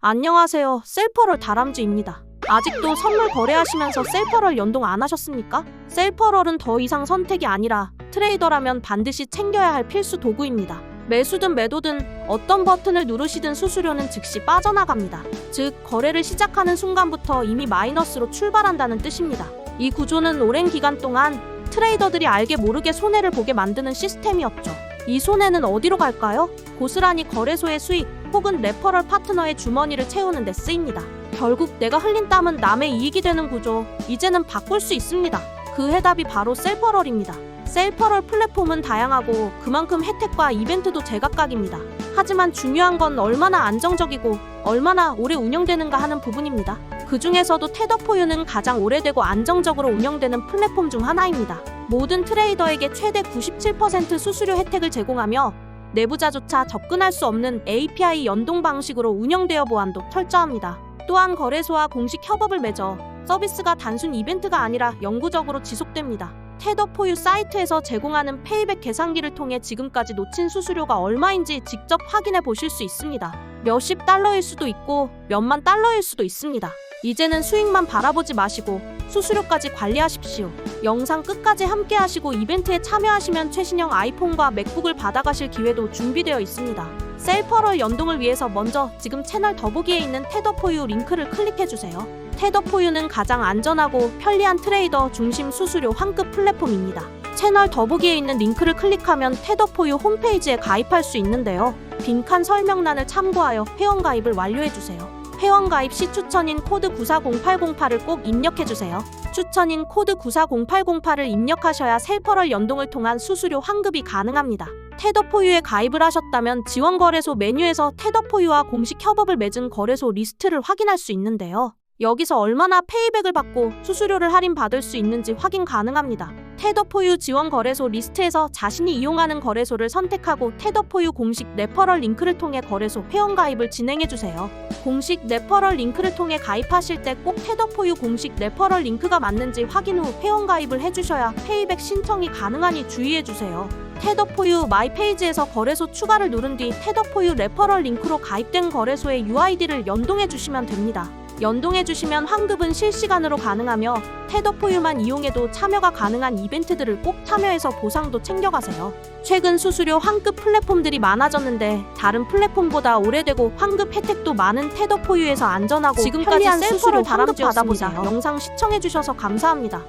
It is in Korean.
안녕하세요. 셀퍼럴 다람쥐입니다. 아직도 선물 거래하시면서 셀퍼럴 연동 안 하셨습니까? 셀퍼럴은 더 이상 선택이 아니라 트레이더라면 반드시 챙겨야 할 필수 도구입니다. 매수든 매도든 어떤 버튼을 누르시든 수수료는 즉시 빠져나갑니다. 즉, 거래를 시작하는 순간부터 이미 마이너스로 출발한다는 뜻입니다. 이 구조는 오랜 기간 동안 트레이더들이 알게 모르게 손해를 보게 만드는 시스템이었죠. 이 손해는 어디로 갈까요? 고스란히 거래소의 수익 혹은 레퍼럴 파트너의 주머니를 채우는 데 쓰입니다. 결국 내가 흘린 땀은 남의 이익이 되는 구조. 이제는 바꿀 수 있습니다. 그 해답이 바로 셀퍼럴입니다. 셀퍼럴 플랫폼은 다양하고 그만큼 혜택과 이벤트도 제각각입니다. 하지만 중요한 건 얼마나 안정적이고 얼마나 오래 운영되는가 하는 부분입니다. 그 중에서도 테더포유는 가장 오래되고 안정적으로 운영되는 플랫폼 중 하나입니다. 모든 트레이더에게 최대 97% 수수료 혜택을 제공하며 내부자조차 접근할 수 없는 API 연동 방식으로 운영되어 보안도 철저합니다. 또한 거래소와 공식 협업을 맺어 서비스가 단순 이벤트가 아니라 영구적으로 지속됩니다. 테더포유 사이트에서 제공하는 페이백 계산기를 통해 지금까지 놓친 수수료가 얼마인지 직접 확인해 보실 수 있습니다. 몇십 달러일 수도 있고 몇만 달러일 수도 있습니다. 이제는 수익만 바라보지 마시고 수수료까지 관리하십시오. 영상 끝까지 함께 하시고 이벤트에 참여하시면 최신형 아이폰과 맥북을 받아가실 기회도 준비되어 있습니다. 셀퍼럴 연동을 위해서 먼저 지금 채널 더보기에 있는 테더포유 링크를 클릭해주세요. 테더포유는 가장 안전하고 편리한 트레이더 중심 수수료 환급 플랫폼입니다. 채널 더보기에 있는 링크를 클릭하면 테더포유 홈페이지에 가입할 수 있는데요. 빈칸 설명란을 참고하여 회원가입을 완료해주세요. 회원가입 시 추천인 코드 940808을 꼭 입력해주세요. 추천인 코드 940808을 입력하셔야 셀퍼럴 연동을 통한 수수료 환급이 가능합니다. 테더포유에 가입을 하셨다면 지원거래소 메뉴에서 테더포유와 공식 협업을 맺은 거래소 리스트를 확인할 수 있는데요. 여기서 얼마나 페이백을 받고 수수료를 할인받을 수 있는지 확인 가능합니다. 테더포유 지원 거래소 리스트에서 자신이 이용하는 거래소를 선택하고 테더포유 공식 레퍼럴 링크를 통해 거래소 회원 가입을 진행해주세요. 공식 레퍼럴 링크를 통해 가입하실 때 꼭 테더포유 공식 레퍼럴 링크가 맞는지 확인 후 회원 가입을 해주셔야 페이백 신청이 가능하니 주의해주세요. 테더포유 마이 페이지에서 거래소 추가를 누른 뒤 테더포유 레퍼럴 링크로 가입된 거래소의 UID를 연동해 주시면 됩니다. 연동해 주시면 환급은 실시간으로 가능하며 테더포유만 이용해도 참여가 가능한 이벤트들을 꼭 참여해서 보상도 챙겨가세요. 최근 수수료 환급 플랫폼들이 많아졌는데 다른 플랫폼보다 오래되고 환급 혜택도 많은 테더포유에서 안전하고 지금까지 편리한 셀프로 수수료 환급. 받아보세요. 영상 시청해 주셔서 감사합니다.